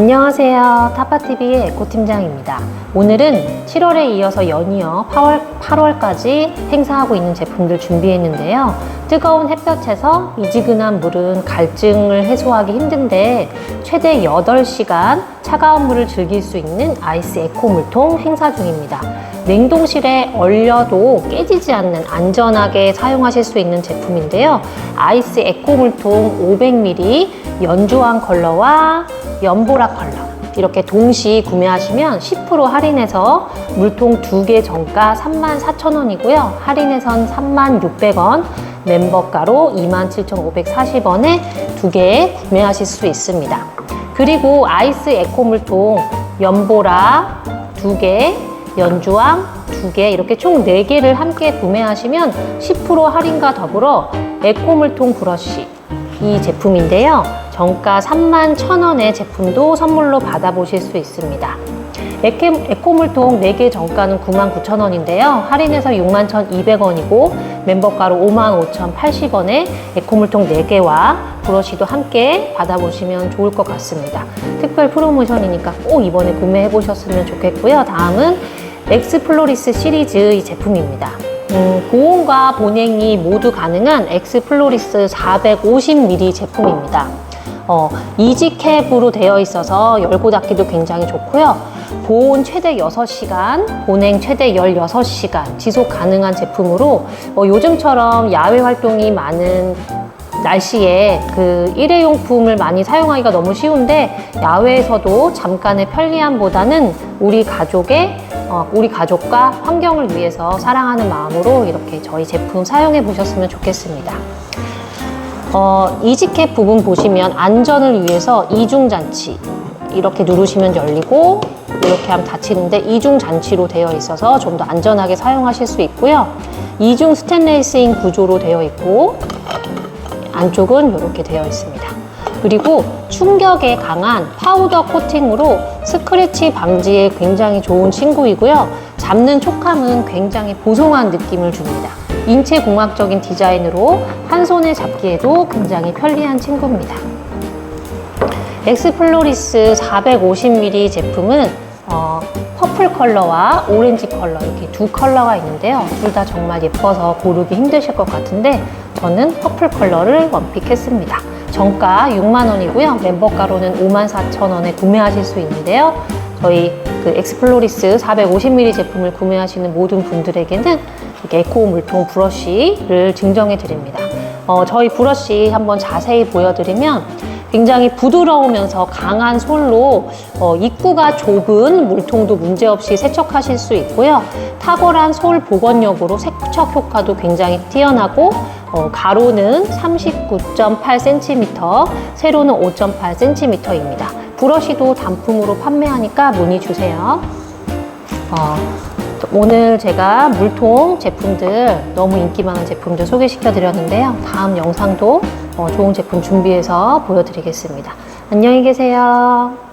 안녕하세요. 타파TV의 에코팀장입니다. 오늘은 7월에 이어서 연이어 8월, 8월까지 행사하고 있는 제품들 준비했는데요. 뜨거운 햇볕에서 미지근한 물은 갈증을 해소하기 힘든데 최대 8시간 차가운 물을 즐길 수 있는 아이스 에코 물통 행사 중입니다. 냉동실에 얼려도 깨지지 않는 안전하게 사용하실 수 있는 제품인데요. 아이스 에코 물통 500ml 연주한 컬러와 연보라 컬러 이렇게 동시 구매하시면 10% 할인해서 물통 2개 정가 34,000원이고요. 할인해선 36,600원, 멤버가로 27,540원에 두개 구매하실 수 있습니다. 그리고 아이스 에코 물통 연보라 두 개, 연주왕 두 개 이렇게 총 네개를 함께 구매하시면 10% 할인과 더불어 에코 물통 브러쉬 이 제품인데요. 정가 3만 1,000원의 제품도 선물로 받아보실 수 있습니다. 에코물통 4개 정가는 99,000원인데요. 할인해서 61,200원이고 멤버가로 55,080원에 에코물통 4개와 브러쉬도 함께 받아보시면 좋을 것 같습니다. 특별 프로모션이니까 꼭 이번에 구매해 보셨으면 좋겠고요. 다음은 엑스플로리스 시리즈 이 제품입니다. 음, 보온과 보냉이 모두 가능한 엑스플로리스 450ml 제품입니다. 어, 이지캡으로 되어 있어서 열고 닫기도 굉장히 좋고요. 보온 최대 6시간, 보냉 최대 16시간 지속 가능한 제품으로 어, 요즘처럼 야외 활동이 많은 날씨에 그 일회용품을 많이 사용하기가 너무 쉬운데 야외에서도 잠깐의 편리함보다는 우리 가족의 어, 우리 가족과 환경을 위해서 사랑하는 마음으로 이렇게 저희 제품 사용해 보셨으면 좋겠습니다. 어, 이지캡 부분 보시면 안전을 위해서 이중장치 이렇게 누르시면 열리고 이렇게 하면 닫히는데 이중 장치로 되어 있어서 좀 더 안전하게 사용하실 수 있고요. 이중 스테인레스인 구조로 되어 있고 안쪽은 이렇게 되어 있습니다. 그리고 충격에 강한 파우더 코팅으로 스크래치 방지에 굉장히 좋은 친구이고요. 잡는 촉감은 굉장히 보송한 느낌을 줍니다. 인체 공학적인 디자인으로 한 손에 잡기에도 굉장히 편리한 친구입니다. 엑스플로리스 450ml 제품은 어, 퍼플 컬러와 오렌지 컬러 이렇게 두 컬러가 있는데요. 둘 다 정말 예뻐서 고르기 힘드실 것 같은데 저는 퍼플 컬러를 원픽했습니다. 정가 6만 원이고요. 멤버가로는 54,000원에 구매하실 수 있는데요. 저희 그 엑스플로리스 450ml 제품을 구매하시는 모든 분들에게는 에코 물통 브러쉬를 증정해 드립니다. 어, 저희 브러쉬 한번 자세히 보여드리면 굉장히 부드러우면서 강한 솔로 어, 입구가 좁은 물통도 문제없이 세척하실 수 있고요. 탁월한 솔 복원력으로 세척 효과도 굉장히 뛰어나고 어, 가로는 39.8cm, 세로는 5.8cm입니다. 브러쉬도 단품으로 판매하니까 문의 주세요. 어, 오늘 제가 물통 제품들 너무 인기 많은 제품들 소개시켜 드렸는데요. 다음 영상도 어, 좋은 제품 준비해서 보여드리겠습니다. 안녕히 계세요.